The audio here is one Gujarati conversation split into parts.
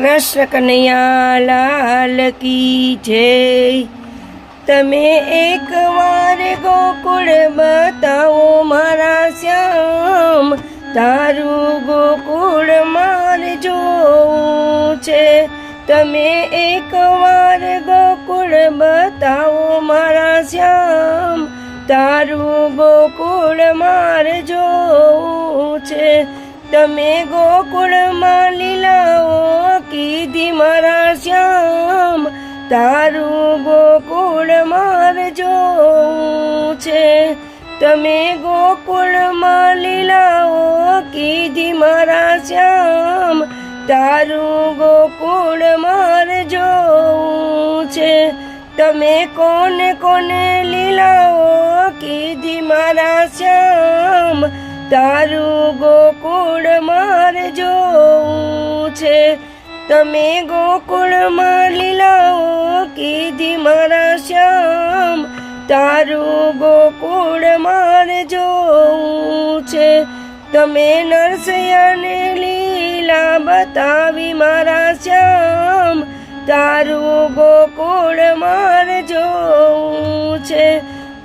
કૃષ્ણ કનૈયા લાલ કી જય. તમે એકવાર ગોકુળ બતાવો મારા શ્યામ, તારું ગોકુળ માર જોવું છે. તમે એકવાર ગોકુળ બતાવો મારા શ્યામ, તારું ગોકુળ માર જોવું છે. તમે ગોકુળમાં લીલાઓ કીધી મારા શ્યામ તારું ગોકુળ મારે જોવું છે તમે ગોકુળમાં લીલાઓ કીધી મારા શ્યામ તારું ગોકુળ મારે જોવું છે તમે કોને કોને લીલાઓ કીધી મારા શ્યામ તારું ગોકુળ તમે ગોકુળમાં લીલાઓ કીધી મારા શ્યામ. તારું ગોકુળ મારે જોવું છે. તમે નરસૈયાને લીલા બતાવી મારા શ્યામ. તારું ગોકુળ મારે જોવું છે.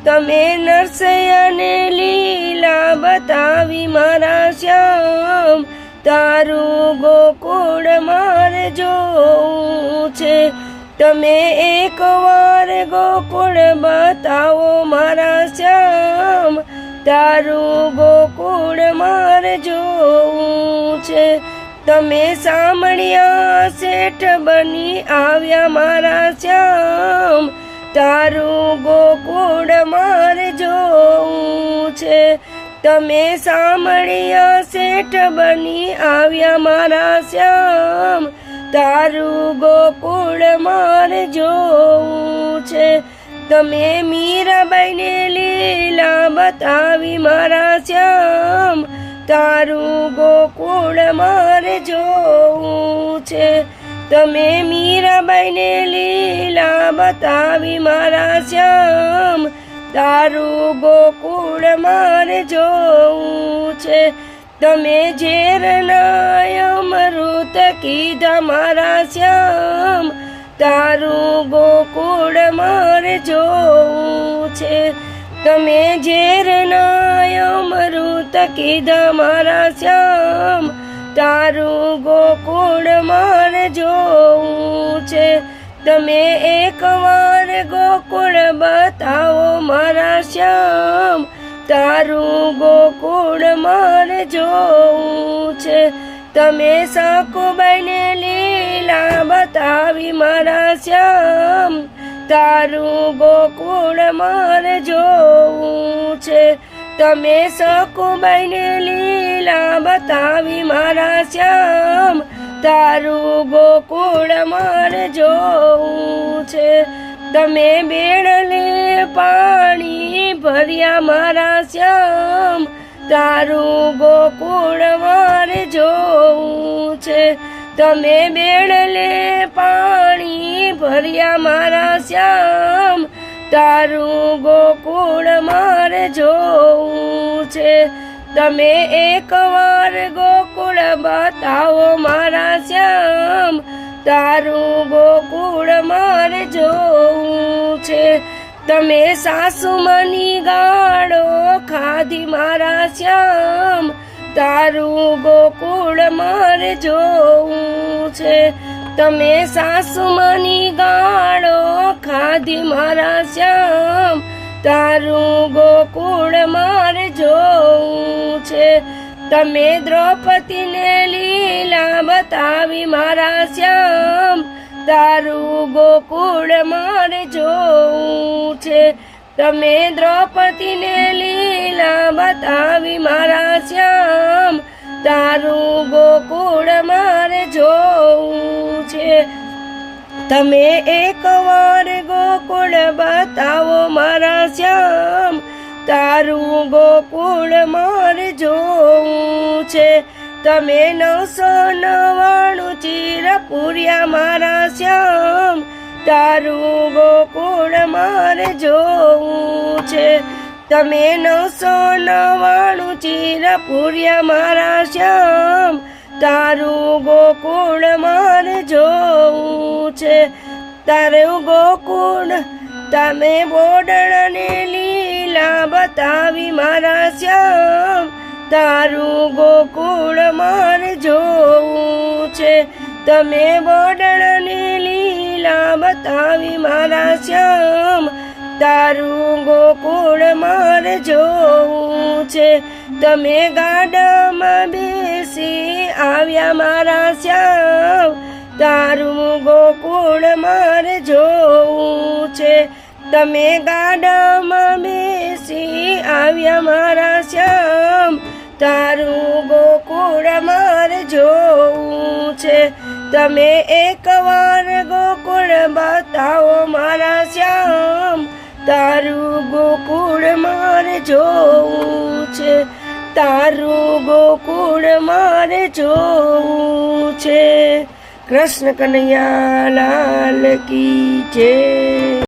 તમે નરસૈયાને લીલા બતાવી મારા શ્યામ. તારું ગોકુળ મારે જોવું છે. તમે એકવાર ગોકુળ બતાવો મારા શ્યામ. તારું ગોકુળ મારે જોવું છે. તમે સાંભળ્યા શેઠ બની આવ્યા મારા શ્યામ. તારું ગોકુળ મારે જોવું છે. તમે સાંભળ્યા શેઠ બની આવ્યા મારા શ્યામ. તારું ગોકુળ મારે જોવું છે. તમે મીરાબાઈને લીલા બતાવી મારા શ્યામ. તારું ગોકુળ મારે જોવું છે. તમે મીરાબાઈને લીલા બતાવી મારા શ્યામ. તારું ગોકુળ મારે જોવું છે. તમે ઝેરના અમૃત કીધા મારા શ્યામ. તારું ગોકુળ મારે જોવું છે. તમે ઝેરના અમૃત કીધા મારા શ્યામ. તારું ગોકુળ મારે જોવું છે. તમે એકવાર ગોકુળ મારા શ્યામ, તારું ગોકુળ મારે જોવું છે. તમે સાકુબાઈને લીલા બતાવી મારા શ્યામ, તારું ગોકુળ મારે જોવું છે. તમે સકુબાઈને લીલા બતાવી મારા શ્યામ, તારું ગોકુળ મારે જોવું છે. તમે બેડલે પાણી ભર્યા મારા શ્યામ. તારું ગોકુળ મારે જોવું છે. તમે બેડલે પાણી ભર્યા મારા શ્યામ. તારું ગોકુળ મારે જોવું છે. તમે એકવાર ગોકુળ બતાવો મારા શ્યામ. તારું ગોકુળ મારે જોવું છે. તમે સાસુમાની ગાળો, ખાધી મારા શ્યામ. તારું ગોકુળ મારે જોવું છે. તમે સાસુમાની ગાળો, ખાધી મારા શ્યામ. તારું ગોકુળ મારે જોવું છે. તમે દ્રૌપદીને લીલા બતાવી મારા શ્યામ. તારું ગોકુળ મારે જોવું છે. તમે દ્રૌપદીને લીલા બતાવી મારા શ્યામ. તારું ગોકુળ મારે જોવું છે. તમે એકવાર ગોકુળ બતાવો મારા શ્યામ. તારું ગોકુળ મારે જોવું છે. તમે નવસો નવાણું ચીર મારા શ્યામ, તારું ગોકુળ મારે જોવું છે. તમે નવસો નવાણું ચીર પૂર્યા મારા શ્યામ, તારું ગોકુળ મારે જોવું છે. તારું ગોકુળ તમે બોડણને લીલા બતાવી મારા શ્યામ, તારું ગોકુળ મારે જોવું છે. તમે બોડણની લીલા બતાવી મારા શ્યામ. તારું ગોકુળ મારે જોવું છે. તમે ગાડામાં બેસી આવ્યા મારા શ્યામ. તારું ગોકુળ મારે જોવું છે. તમે ગાડામાં બેસી આવ્યા મારા શ્યામ. તારું ગોકુળ મારે જોવું તમે એકવાર ગોકુળ બતાવો મારા શ્યામ. તારું ગોકુળ મારે જોવું છે. તારું ગોકુળ મારે જોવું છે. કૃષ્ણ કનૈયા લાલ કી જય.